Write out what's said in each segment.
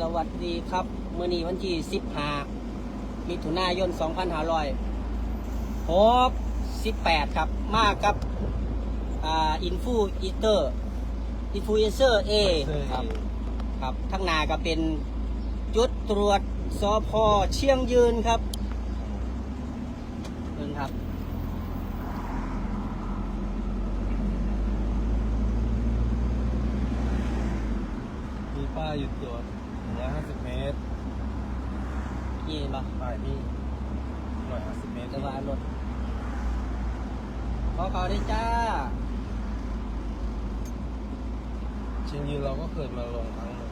สวัสดีครับมื่อนี้วันที่สิบหามิถุนายน2500 68ครับ มากับอ่าอินฟูอิเตอร์อินฟูเอเซอร์เอครับครับทั้งนาก็เป็นจุดตรวจสพเชียงยืนครับเพิ่งครับ มีป้ายหยุดตรวจ150 เมตร นี่ บ่ป้ายนี่150เมตรจะว่ารถขอเขาได้จ้า เชียงยืนเราก็เคยมาลงครั้งหนึ่ง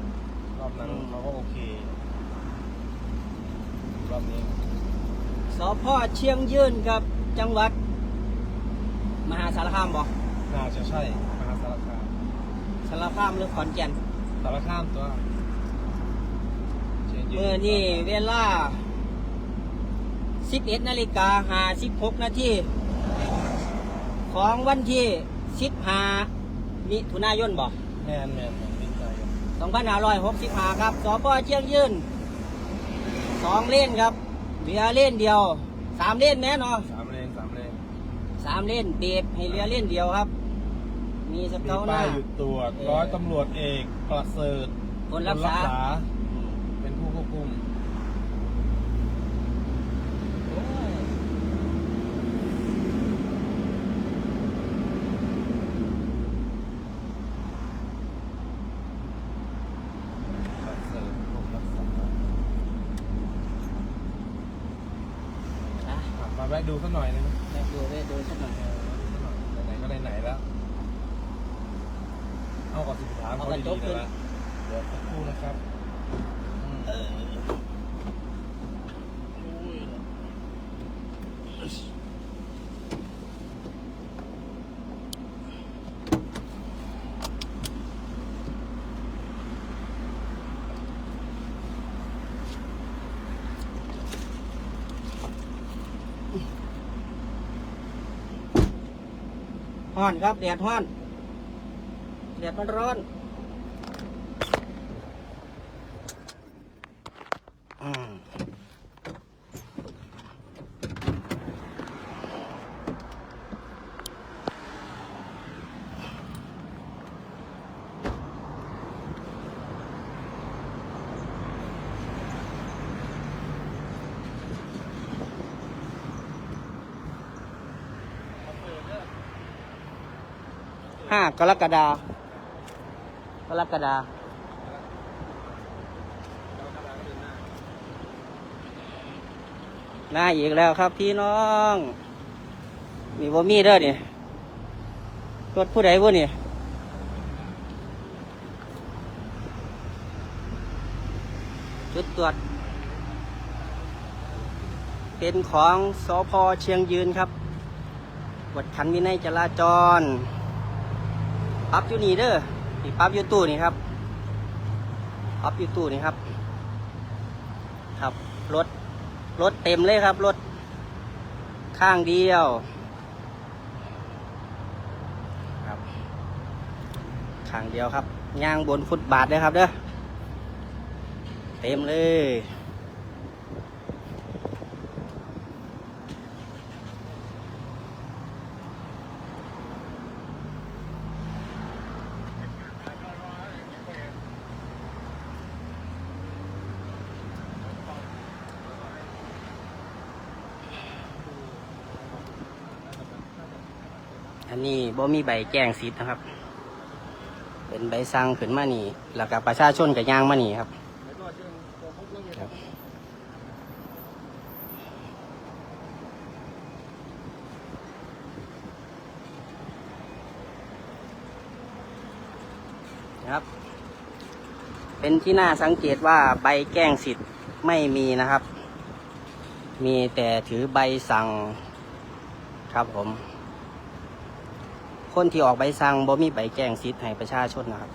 รอบนั้นอืม เขาก็โอเค รอบนี้สพเชียงยืนครับจังหวัด มหาสารคามบอกน่าจะใช่มหาสารคามสารคามหรือขอนแก่นสารคามตัวเชียงยืนเมื่อนี่เวลา 11นาฬิกาหา16นาทีของวันที่15มิถุนายนบอกแมนแมนแมนดีใจอยู่2565ครับสพเชียงยืนสองเลนครับเหลือเลนเดียวสามเลนแน่เนอนสามเลนสามเลนสามเลนเบีบให้เหลือเลนเดียวครับ มีสมีเกาหป้าน้ายหยุดตรวจเออร้อยตำรวจเอกประเสริฐคนรักษาเป็นผู้ควบคุม ประเสริฐผู้รักษา อะ อะมาแวะ ดูสักหน่อยนะ แม่ดูแม่ดูสักหน่อย ไหนๆก็ไหนๆแล้ว เอาก่อนสิถามเขาดีๆเลยนะเดี๋ยวสักครู่นะครับอืมฮ้ อนครับแดดฮ้อนแดดมันร้อน ห้ากรกฎากรกฎาหน้าอีกแล้วครับพี่น้อง มีบ่มีเด้อนี่รถผู้ใดบ่นี่จุดตรวจ เป็นของสอพอเชียงยืนครับกวดขันวินัยจราจร ปรับอยู่นี่เด้อนี่ปรับอยู่ตู้นี่ครับปรับอยู่ตู้นี่ครับ ครับรถรถเต็มเลยครับรถข้างเดียวครับข้างเดียวครับย่างบนฟุตบาทเลยครับเด้อเต็มเลย บ่มีใบแจ้งสิทธิ์นะครับ เป็นใบสั่งขึ้นมานี่ แล้วก็ประชาชนกับย่างมานี่ครับครับครับเป็นที่น่าสังเกตว่าใบแจ้งสิทธิ์ไม่มีนะครับ มีแต่ถือใบสั่งครับผม คนที่ออกใบสั่งบ่มีใบแจ้งสิทธิ์ให้ประชาชนนะครับ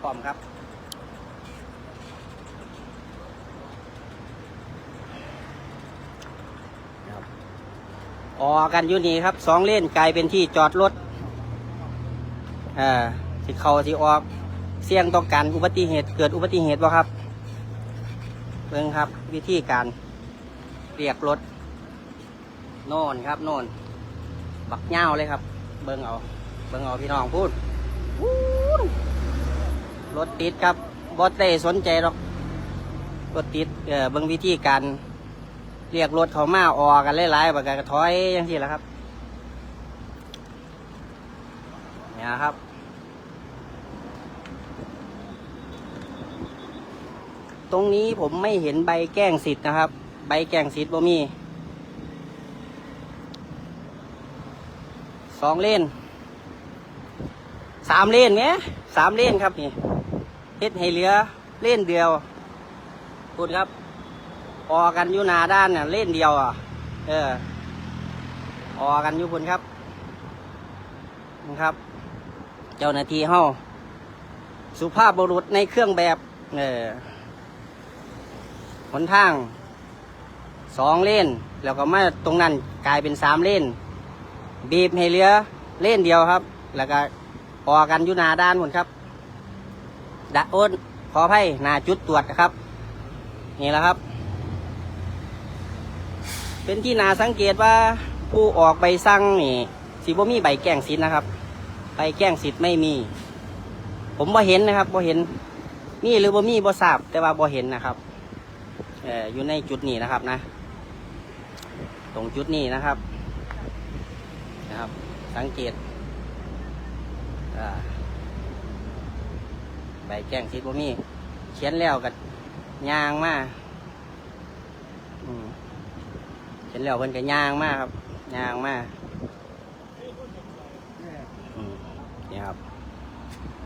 พร้อมครับออกกันอยู่นี่ครับสองเลนกลายเป็นที่จอดรถอ่อสิเขาสิออกเสี่ยงต่อการอุบัติเหตุเกิดอุบัติเหตุบ่ครับเบิ่งครับ วิธีการเรียกรถ โน่นครับ โน่น บักเง่าเลยครับ เบิ่งเอา เบิ่งเอาพี่น้องพูดรถติดครับบอสได้สนใจหรอกรถติดเอ่อเบิ่งวิธีการเรียกรถเขามาออกกันหลายๆแบบกันถอยยังที่แหละครับเนี่ยครับตรงนี้ผมไม่เห็นใบแก้งสิทธ์นะครับ ใบแก้งสิทธ์บ่มี สองเลนสามเลนไหมสามเลนครับนี่เฮ็ดให้เหลือเลนเดียวพูดครับออกันอยู่นาด้านเนี่ยเล่นเดียวอะเออออกันอยู่พุ่นครับนะครับ เจ้าหน้าที่เฮาสุภาพบุรุษในเครื่องแบบเออหนทางสองเลนแล้วก็มาตรงนั้นกลายเป็นสามเลน บีบให้เหลือเล่นเดียวครับ แล้วก็ออกันอยู่หนาด้านพุ่นครับดะโอนขออภัยหนาจุดตรวจนะครับ นี่แหละครับ เป็นที่นาสังเกตว่าผู้ออกใบสั่งนี่สิบ่มีใบแก้งสิทธิ์นะครับ ใบแก้งสิทธิ์ไม่มี ผมบ่เห็นนะครับบ่เห็นมีหรือบ่มีบ่ทราบแต่ว่าบ่เห็นนะครับเอออยู่ในจุดนี้นะครับนะ ตรงจุดนี้นะครับ นะครับ สังเกตใบแก้งสิทธิ์บ่มีเขียนแล้วกับยางมาอืมเห็นแล้วเพิ่นก็ย่างมากครับยางมากนี่ครับ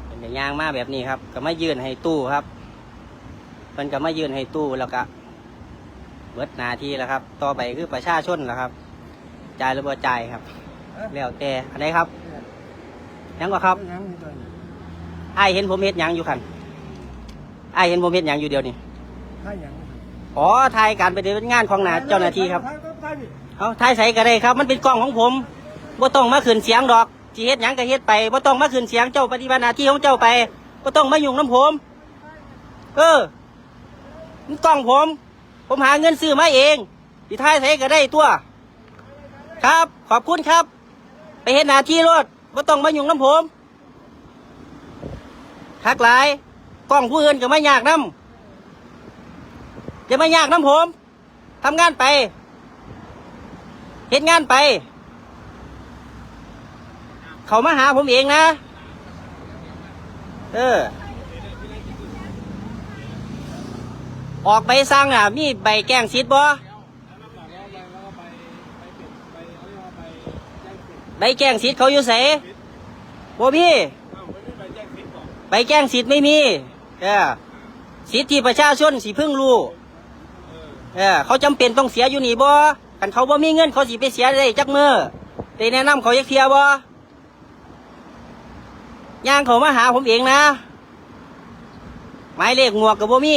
เพิ่นก็ย่างมากแบบนี้ครับ ก็มายื่นให้ตู้ครับเพิ่นก็มายื่นให้ตู้แล้วก็เบิดนาทีแล้วครับ ต่อไปคือประชาชนแล้วครับ จ่ายหรือบ่จ่ายครับ แล้วแต่อันไหนครับยังก็ครับไอายเห็นผมเฮ็ดหยังอยู่คันไอายเห็นผมเฮ็ดหยังอยู่เดียวนี่ถ้าอย่างอ๋อทายการไปฏิบัติงานของหนาเจ้าหน้าที่ครับได้ดิเอาถ่ายใส่ก็ได้ครับ มันเป็นกล้องของผมบ่ต้องมาขึ้นเสียงดอกสิเฮ็ดหยังก็เฮ็ดไปบ่ต้องมาขึ้นเสียงเจ้าปฏิบัติหน้าที่ของเจ้าไปบ่ต้องมายุ่งน้ำผม เออมันกล้องผม ผมหาเงินซื้อมาเองสิถ่ายใส่ก็ได้ตัว ครับ ขอบคุณครับ ไปเฮ็ดหน้าที่รถบ่ต้องมายุ่งน้ำผมทักหลายกล้องผู้อื่นก็ไม่ยากน้ำอย่าไม่ยากน้ำผมทำงานไปเฮ็ดงานไป เขามาหาผมเองนะ เออ ออกใบสั่งอะ มีใบแกงสิทธิ์บ่ ใบแกล้งสิทธิ์เขาอยู่ไสบ่พี่ใบแกล้งสิทธิ์ไม่มีเออสิทธิประชาชนสิพิ่งรู้เออเขาจำเป็นต้องเสียอยู่นี่บ่กันเขาบ่มีเงินเขาสิไปเสียได้จักมือได้แนะนำเขาอยากเทียบ่ย่างเขามาหาผมเองนะหมายเลขหมวกกับบ่มี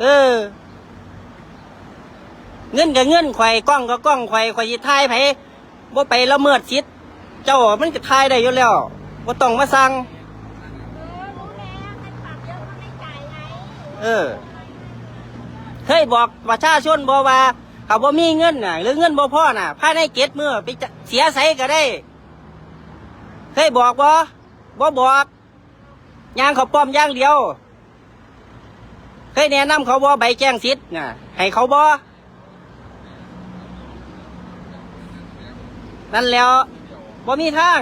เออ เงินกับเงินข่อยกล้องกับกล้องข่อยข่อยสิทายไผ บ่ไปละเมิดสิทธิ์เจ้ามันก็ทายได้อยู่แล้วบ่ต้องมาสั่งเออรู้แล้วให้ปรับเยอะก็ไม่จ่ายไงเออเคยบอกประชาชนบอกว่าเขาบ่มีเงินน่ะ หรือเงินบ่พอน่ะภายในเจ็ดมือไปจะเสียใสก็ได้ เคยบอกบ่บ่บอกย่างเขาป้อมอย่างเดียว เคยแนะนำเขาบ่ใบแจ้งสิทธิ์น่ะ ให้เขาบ่ นั่นแล้วบ่มีทาง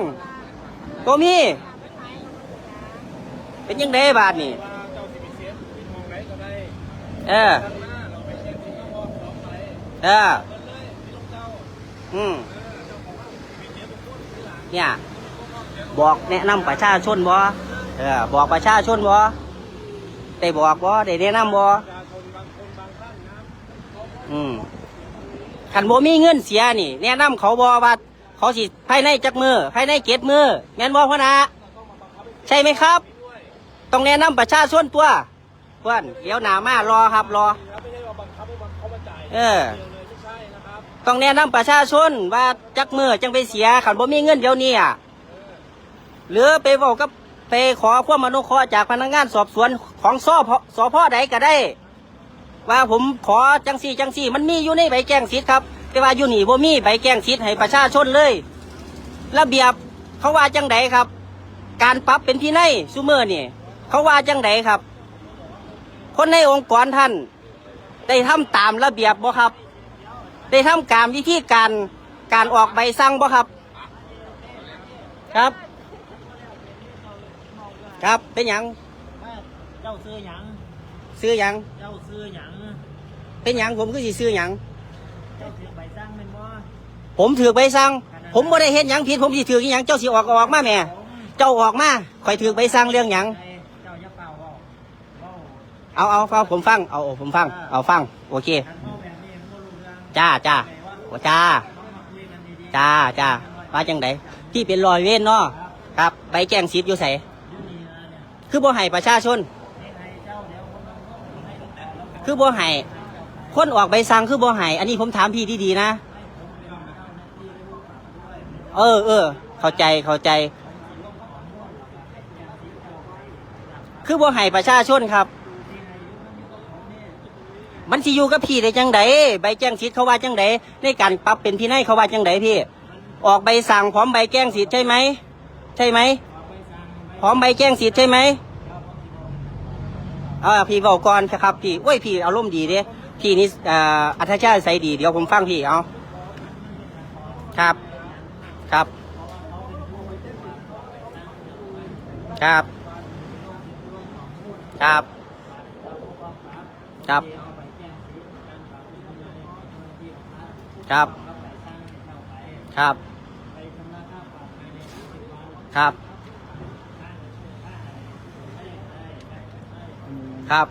บ่มี เป็นยังไงบาทนี่เองไหนก็ได้เออข้างหน้าเราไปเช็คที่ก็ว่าสองไปเออเปิดเลยที่ลงเจ้าอืมเอเนี่ย บอกแนะนำประชาชนบ่เออบอกประชาชนบ่ได้บอกบ่ได้แนะนำบ่ประชาชนบางคนบางท่านนะอืมขันบ่มีเงินเสียนี่ แนะนำเขาบ่ว่า เขาสิภายในจักมือภายในเกตมือแม่นบ่พ่อนะใช่ไหมครับ ต้องแนะนำประชาชนตัวเพื่อนเดี๋ยวหนามารอครับรอเออต้องแนะนำประชาชนว่าจักมือจังไปเสียขันบ่มีเงินเดี๋ยวนี้อะหรือไปบอกกับไปขอความอนุเคราะห์จากพนักงานสอบสวนของสพสพใดก็ได้ ว่าผมขอจังสี่จังสี่ มันมีอยู่ในใบแจ้งสิทธิ์ครับ แต่ว่าอยู่นี่บ่มีใบแจ้งสิทธิ์ให้ประชาชนเลย ระเบียบเขาว่าจังไดครับ การปรับเป็นพี่ในซูเมอร์นี่เขาว่าจังไดครับ คนในองค์กรท่าน ได้ทำตามระเบียบบ่ครับ ได้ทำการวิธีการการออกใบสั่งบ่ครับ ครับ ครับเป็นหยังเจ้าซื้อหยังซื้อหยังเจ้าซื้อหยังเป็นหยังผมคือสิซื้อหยัง เจ้าถือใบสั่งเป็นบ่ ผมถือใบสั่ง ผมบ่ได้เฮ็ดหยังผิด ผมสิถือหยังเจ้าสิออกก็ออกมาแม่ เจ้าออกมาข่อยถือใบสั่งเรื่องหยัง เจ้าอย่าเป่าเว้าเว้าเอาเอาฟังผมฟัง เอาเอาผมฟัง เอาฟัง โอเค การเว้าแบบนี้มันบ่รู้เรื่องจ้าจ้าแต่ว่าโอ้จ้า ต้องมาคุยกันดีๆจ้าจ้าว่าจังไดพี่เป็นรอยเว้นเนาะครับใบแจ้งสิทธิ์อยู่ไสอยู่นี่นะเนี่ยคือบ่ให้ประชาชน ให้ใครเจ้าเดี๋ยวคนเราก็ให้ตั้งแต่แล้วกันคือบ่ให้คนออกใบสั่งคือบ่ให้อันนี้ผมถามพี่ดีๆนะ เออเออเข้าใจเข้าใจ คือบ่ให้ประชาชนครับ มันสิอยู่กับพี่ได้จังไดใบแจ้งสิทธิ์เขาว่าจังไดในการปรับเป็นพี่ในยเขาว่าจังไดพี่ ออกใบสั่งพร้อมใบแจ้งสิทธิ์ใช่ไหมใช่ไหมพร้อมใบแจ้งสิทธิ์ใช่ไหมเออพี่บอกก่อนครับพี่โอ้ยพี่อารมณ์ดีเด้พี่นี่อัธยาศัยดีเดี๋ยวผมฟังพี่เอาครับ ครับ ครับ ครับ ครับ ครับ ครับ ครับ ครับ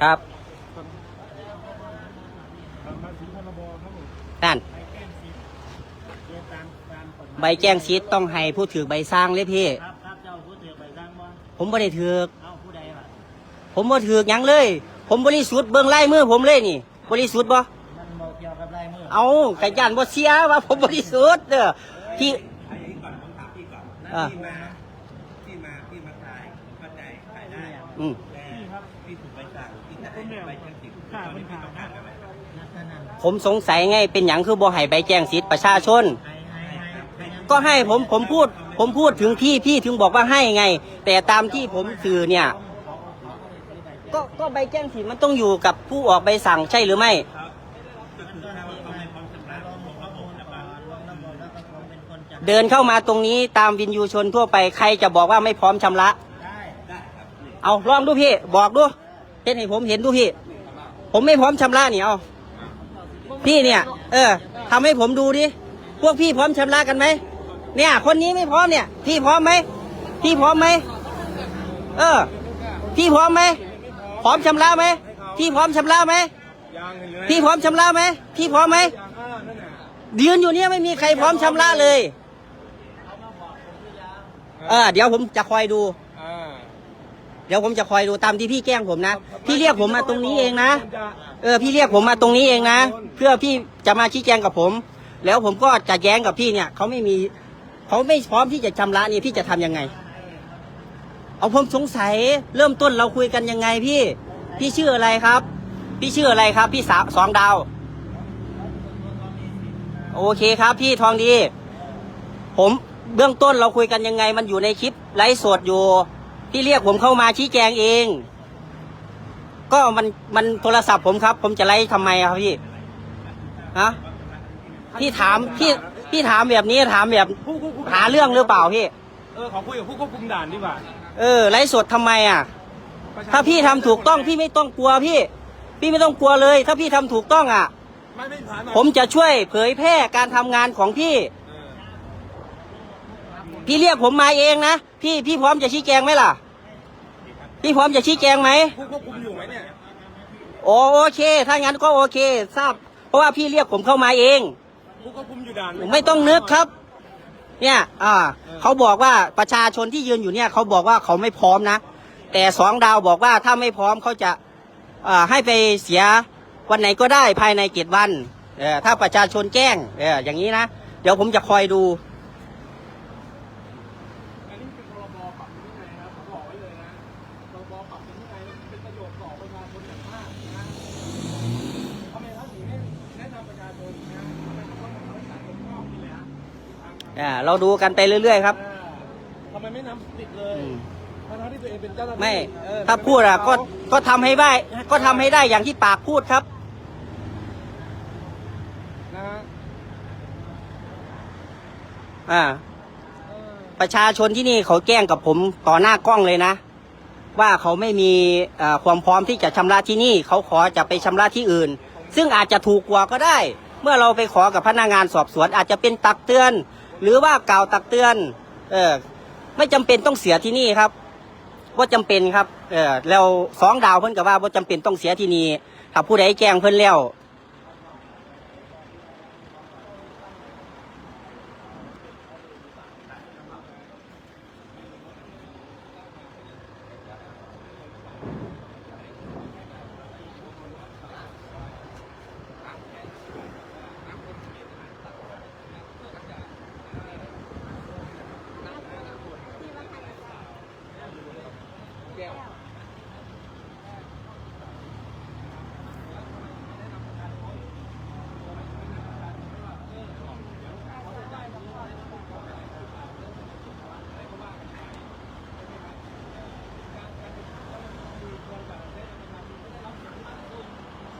ครับ นั่น ใบแจ้งสิทธิ์ต้องให้ผู้ถือใบสร้างเลยพี่ ครับครับเจ้าผู้ถือใบสั่งบ่ผมไม่ได้ถือเอ้าผู้ใดล่ะผมบ่ถือหยังเลย ผมบริสุทธิ์เบิ่งไล่มือผมเลยนี่ บริสุทธิ์บ่มันบ่เกี่ยวกับลายมือเอาไก่ย่านบ่เสียว่าผมบริสุทธิ์เด้อพี่อันนี้ก่อนผมถามพี่ก่อนอ่าที่มาที่มาที่มาขายเข้าใจขายได้อืม แต่พี่ถูกใบสั่งพี่จะให้ใบแจ้งสิทธิ์ตอนนี้พี่ต้อง ผมสงสัยไงเป็นหยังคือบ่ให้ใบแจ้งสิทธิ์ประชาชน ก็ให้ผมผมพูด ผมพูดถึงพี่พี่ถึงบอกว่าให้ไง แต่ตามที่ผมสื่อเนี่ย ก็ก็ใบแจ้งสิทธิ์มันต้องอยู่กับผู้ออกใบสั่งใช่หรือไม่ เดินเข้ามาตรงนี้ตามวินยูชนทั่วไปใครจะบอกว่าไม่พร้อมชำระ เอาลองดูพี่ บอกดูเห็นให้ผมเห็นดูพี่ ผมไม่พร้อมชำระนี่เอา พี่เนี่ย เออทำให้ผมดูดิ พวกพี่พร้อมชำระกันไหม เนี่ย คนนี้ไม่พร้อมเนี่ย พี่พร้อมไหม พี่พร้อมไหม เออ พี่พร้อมไหม พร้อมชำระไหม พี่พร้อมชำระไหมพี่พร้อมชำระไหม พี่พร้อมไหมยืนอยู่เนี่ยไม่มีใครพร้อมชำระเลย เออ เดี๋ยวผมจะคอยดูเดี๋ยวผมจะคอยดูตามที่พี่แกล้งผมนะ พี่เรียกผมมาตรงนี้เองนะ เออพี่เรียกผมมาตรงนี้เองนะ เพื่อพี่จะมาชี้แจงกับผม แล้วผมก็จะแย้งกับพี่เนี่ยเขาไม่มีเขาไม่พร้อมที่จะชำระนี่พี่จะทำยังไง เอาผมสงสัยเริ่มต้นเราคุยกันยังไงพี่ พี่ชื่ออะไรครับ พี่ชื่ออะไรครับ พี่สาวสองดาว โอเคครับ พี่ทองดี ผมเบื้องต้นเราคุยกันยังไง มันอยู่ในคลิปไลฟ์สดอยู่ พี่เรียกผมเข้ามาชี้แจงเอง ก็มันมันโทรศัพท์ผมครับ ผมจะไลฟ์ทำไมครับพี่ฮะพี่ถามพี่พี่ถามแบบนี้ถามแบบหาเรื่องหรือเปล่าพี่ เออขอคุยกับผู้ควบคุมด่านดีกว่าเออไลฟ์สดทำไมอะถ้าพี่ทำถูกต้องพี่ไม่ต้องกลัวพี่ พี่ไม่ต้องกลัวเลย ถ้าพี่ทำถูกต้องอะ ไม่ไม่ผ่านผมจะช่วยเผยแพร่การทำงานของพี่พี่เรียกผมมาเองนะพี่พี่พร้อมจะชี้แจงไหมล่ะ พี่พร้อมจะชี้แจงไหมผู้ควบคุมอยู่ไหมเนี่ยโอโอเค ถ้างั้นก็โอเค ทราบ เพราะว่าพี่เรียกผมเข้ามาเอง ผู้ควบคุมอยู่ด่านหไม่ต้องนึกครับ เนี่ย อ่า เขาบอกว่าประชาชนที่ยืนอยู่เนี่ย เขาบอกว่าเขาไม่พร้อมนะ แต่สองดาวบอกว่าถ้าไม่พร้อมเขาจะอ่าให้ไปเสียวันไหนก็ได้ภายในเจ็ดวันเออถ้าประชาชนแจ้งเอออย่างนี้นะ เดี๋ยวผมจะคอยดู อ่าเราดูกันไปเรื่อยๆครับเออทำไมไม่นำติดเลยอืม ทั้งๆที่ตัวเองเป็นเจ้าหน้าที่ไม่เออถ้าพูดอะก็ก็ทำให้ได้ก็ทำให้ได้อย่างที่ปากพูดครับ นะฮะอ่า เออประชาชนที่นี่เขาแจ้งกับผมต่อหน้ากล้องเลยนะ ว่าเขาไม่มีเอ่อความพร้อมที่จะชำระที่นี่ เขาขอจะไปชำระที่อื่น ซึ่งอาจจะถูกกว่าก็ได้ เมื่อเราไปขอกับพนักงานสอบสวนอาจจะเป็นตักเตือน หรือว่ากล่าวตักเตือน เออ ไม่จำเป็นต้องเสียที่นี่ครับว่าจำเป็นครับ เออแล้วสองดาวเพิ่นกับว่าว่าจำเป็นต้องเสียที่นี่ถ้าผู้ใดแจ้งเพิ่นแล้ว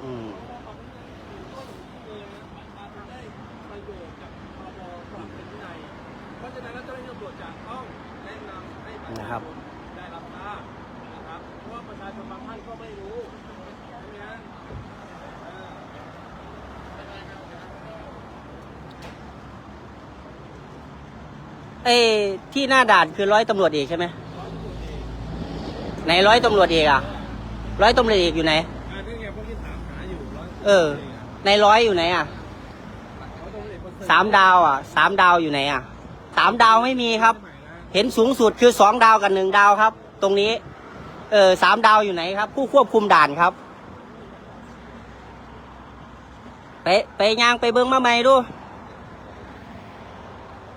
อืม ประโยชน์จากพรบปรับเป็นวินัยเพราะฉะนั้นแล้วเจ้าหน้าที่ตำรวจจะต้องแนะนำให้ประชา นะครับชนได้รับทราบนะครับเพราะว่าประชาชนบางท่านก็ไม่รู้ใช่ไหมฮะเออเอ้ที่หน้าด่านคือร้อยตำรวจเอกใช่ไหมไหนร้อยตำรวจเอกอะร้อยตำรวจเอกอยู่ไหน อ่านี่ไงพวกที่ถามหาอยู่ร้อยเออ ในร้อยอยู่ไหนอะร้อยตำรวจเอกประเริฐสามดาวอะสามดาวอยู่ไหนอะสามดาวไม่มีครับใหม่นะ เห็นสูงสุดคือสองดาวกับหนึ่งดาวครับ ตรงนี้ เออสามดาวอยู่ไหนครับ ผู้ควบคุมด่านครับ ไปไปย่างไปเบิ้งมาใหม่ดู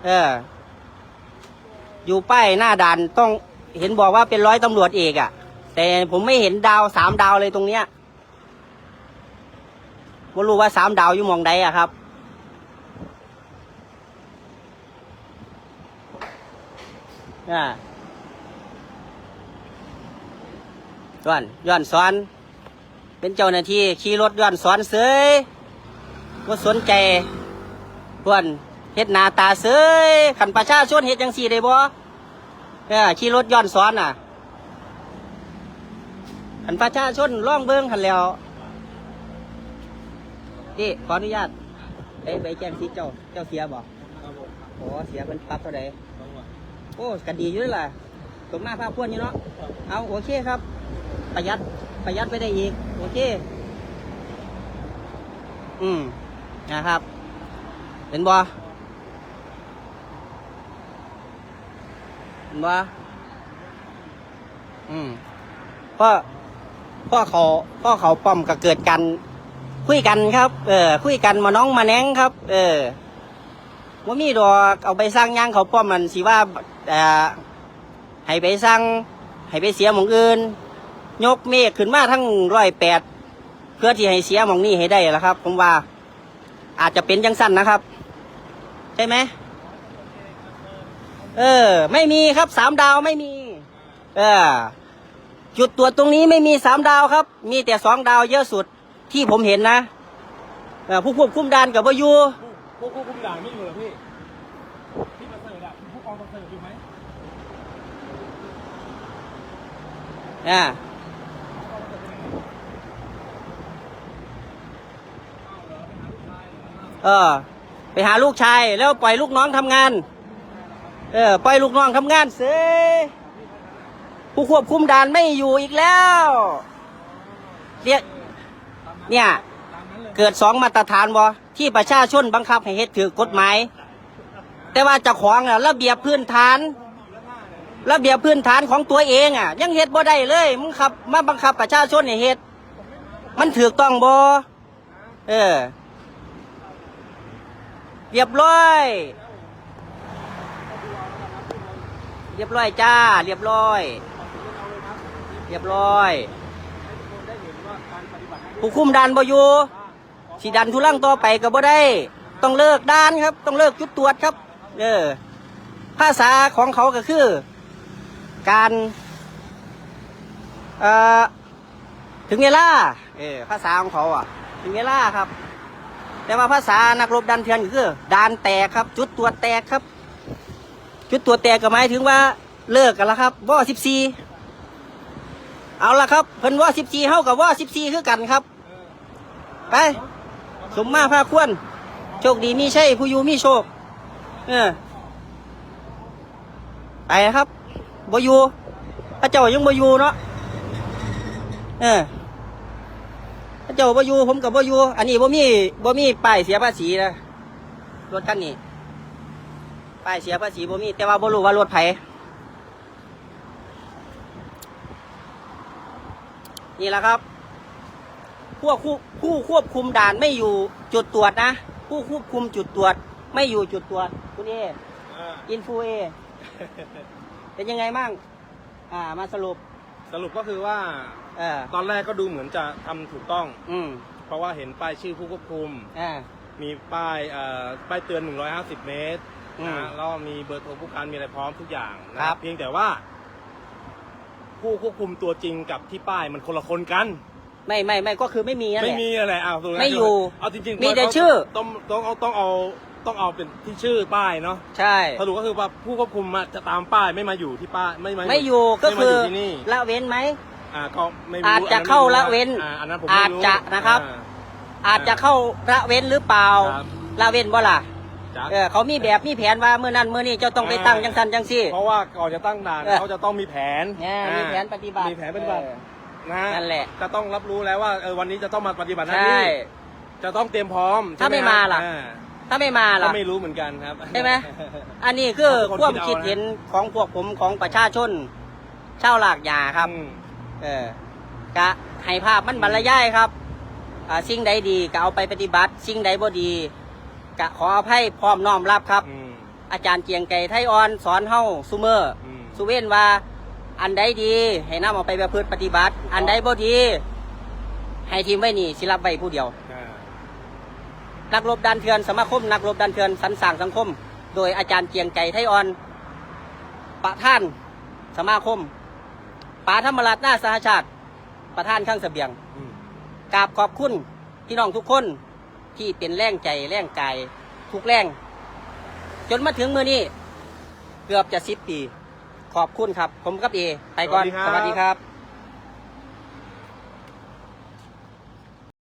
เออ อยู่ป้ายหน้าด่านต้องเห็นบอกว่าเป็นร้อยตำรวจเอกอะ่ะ แต่ผมไม่เห็นดาวสามดาวเลยตรงเนี้ยไม่รู้ว่าสามดาวอยู่มองใดอะครับ อ่าย้อนย้อนสอน เป็นเจ้าหน้าที่ขี่รถย้อนสอนเสยว่าสนใจพวนเฮ็ดหน้าตาเสยขันประชาชนเฮ็ดจังสี่ได้บ่เออขี่รถย้อนสอนน่ะขันประชาชนล่องเบิ้งขันแล้วนี่ขออนุญาตไปไปแจ้งสิเจ้าเจ้าเสียบ่ครับผมโอ้เสียเป็นปรับเท่าไหร่ต้องว่า โอ้กันดีอยู่ด้วยล่ะตรงหน้าภาพพวนอยู่เนาะเอาโอเคครับ ประหยัดประหยัดไปได้อีก โอเค อืมนะครับเห็นบ่เห็นบ่อืมพ่อพ่อเขาพ่อเขาป้อมก็เกิดกัน คุยกันครับ เออ คุยกันมาน้องมาแนงครับ เออว่ามีดอกเอาไปสร้างย่างเขาป้อมมันสิว่า ให้ไปสร้างให้ไปเสียหมองอื่น ยกเมฆขึ้นมาทั้งร้อยแปดเพื่อที่ให้เสียหมองนี้ให้ได้ละครับ ผมว่า อาจจะเป็นจังสั้นนะครับ ใช่ไหมเออ ไม่มีครับสามดาวไม่มี เออ จุดตรวจตรงนี้ไม่มีสามดาวครับ มีแต่สองดาวเยอะสุดที่ผมเห็นนะผู้ควบคุมด่านกับวายูพวกควบคุมด่านไม่อยู่หรอพี่ประเสริฐอะผู้กองประเสริฐอยู่ไหม อ่าเออ ไปหาลูกชายแล้วปล่อยลูกน้องทำงาน เออ ปล่อยลูกน้องทำงานเสยผู้ควบคุมด่านไม่อยู่อีกแล้วเนี่ยเนี่ย เกิดสองมาตรฐานบ่ที่ประชาชนบังคับให้เฮ็ดถือกฎหมาย แต่ว่าจ้าของระเบียบพื้นฐาน ระเบียบพื้นฐานของตัวเองอะ ยังเฮ็ดบ่ได้เลยมึงขับ มาบังคับประชาชนให้เฮ็ดมันถูกต้องบ่เออเรียบร้อย เรียบร้อยจ้า เรียบร้อย เรียบร้อย ผู้คุมด่านบ่อยู่สิดันทุลังต่อไปก็บ่ได้ ต้องเลิกด่านครับ ต้องเลิกจุดตรวจครับ เออภาษาของเขาก็คือ การเอ่อถึงเวลาเออภาษาของเขาอะ ถึงเวลาครับ แต่ว่าภาษานักรบดันเถื่อนคือดานแตกครับ จุดตรวแตกครับ จุดตรวแตกก็หมายถึงว่าเลิกกันแล้วครับว่สิบสี่เอาละครับเพิ่นว่าสิบสี่เท่ากับว่าสิบสี่คือกันครับ ไป สมมาพาควรโชคดีมีใช่ผู้อยู่มีโชค เออไปครับ บอยู่พระเจ้ายังบอยู่เนาะเออพระเจ้าบอยู่ผมกับบอยู่อันนี้บ่มีบ่มีป้ายเสียภาษีนะรถคันนี้ป้ายเสียภาษีบ่มี แต่ว่าบ่รู้ว่ารถไผนี่แหละครับพวกผู้ผู้ควบคุมด่านไม่อยู่จุดตรวจนะ ผู้ควบคุมจุดตรวจ ไม่อยู่จุดตรวจคุณเออ่าอินฟูเอ เป็นยังไงบ้างอ่า มาสรุป สรุปก็คือว่าเออตอนแรกก็ดูเหมือนจะทำถูกต้อง อืมเพราะว่าเห็นป้ายชื่อผู้ควบคุม อ่า มีป้ายเอ่อป้ายเตือน 150 เมตรอืมนะแล้วมีเบอร์โทรผู้การมีอะไรพร้อมทุกอย่างนะครับเพียงแต่ว่า ผู้ควบคุมตัวจริงกับที่ป้ายมันคนละคนกัน ไม่ไม่ไม่ก็คือไม่มีนั่นแหไม่ละ มีอะไรอ้าวตรงนั้นไม่อยู่เอาจริงๆมีแต่ว่าชื่อ ต้องต้องเอาต้องเอา ต้องเอาเป็นที่ชื่อป้ายเนาะใช่ สรุปก็คือว่าผู้ควบคุมมาจะตามป้ายไม่มาอยู่ที่ป้ายไม่มาไม่อยู่ก็ไม่มาคืออยู่ที่นี่ละเว้นไหม อ่าก็ไม่รู้อาจจะนนั้นเข้าไม่รู้ละเว้นอ่าอันนั้นผมอาไม่จรู้จะนะครับ อ่า อาจจะเข้าละเว้นหรือเปล่าครับละเว้นบ่ล่ะจ้ะเออเขามีแบบมีแผนว่าเมื่อนั้นเมื่อนี้เจ้าต้องไปตั้งจังสันจังซี่ เพราะว่าก่อนจะตั้งด่านเออ เขาจะต้องมีแผนเนี่ยอ่ามีแผนปฏิบัติมีแผนปฏิบัติ เออนะฮะนั่นแหละ จะต้องรับรู้แล้วว่าเออวันนี้จะต้องมาปฏิบัติหน้าใช่ ที่จะต้องเตรียมพร้อมถ้าไม่มาล่ะ อ่ ถ้าไม่มาก็ล่ะไม่รู้เหมือนกันครับ ใช่ไหม อันนี้คือคนความคิดเอานะคิดเห็นของพวกผมของประชาชนชาวหลากหยาครับ อืมเออกะให้ภาพมันบรรยายครับอ่าสิ่งใดดีก็เอาไปปฏิบัติ สิ่งใดบ่ดีกะขออภัยพร้อมน้อมรับครับ อืมอาจารย์เกียงไก่ไทยออนสอนเฮาซูเมอร์อืม สุเว้นว่า อันใดดี ให้นำเอาไปประพฤติปฏิบัติ อันใดบ่ดี ให้ทีมไว้นี่สิรับไว้ผู้เดียวอ่า นักรบดันเถื่อนสมาคม นักรบดันเถื่อนสรรสร้างสังคม โดยอาจารย์เกียงไก่ไทยออนประธานสมาคมป๋าธรรมรัตน์หน้าสหชาติ ประธานข้างเสบียงอืมกราบขอบคุณพี่น้องทุกคนที่เป็นแรงใจแรงกายทุกแรง จนมาถึงมือนี้ เกือบจะสิบปี ขอบคุณครับ ผมกับเอ ไปก่อน สวัสดีครับ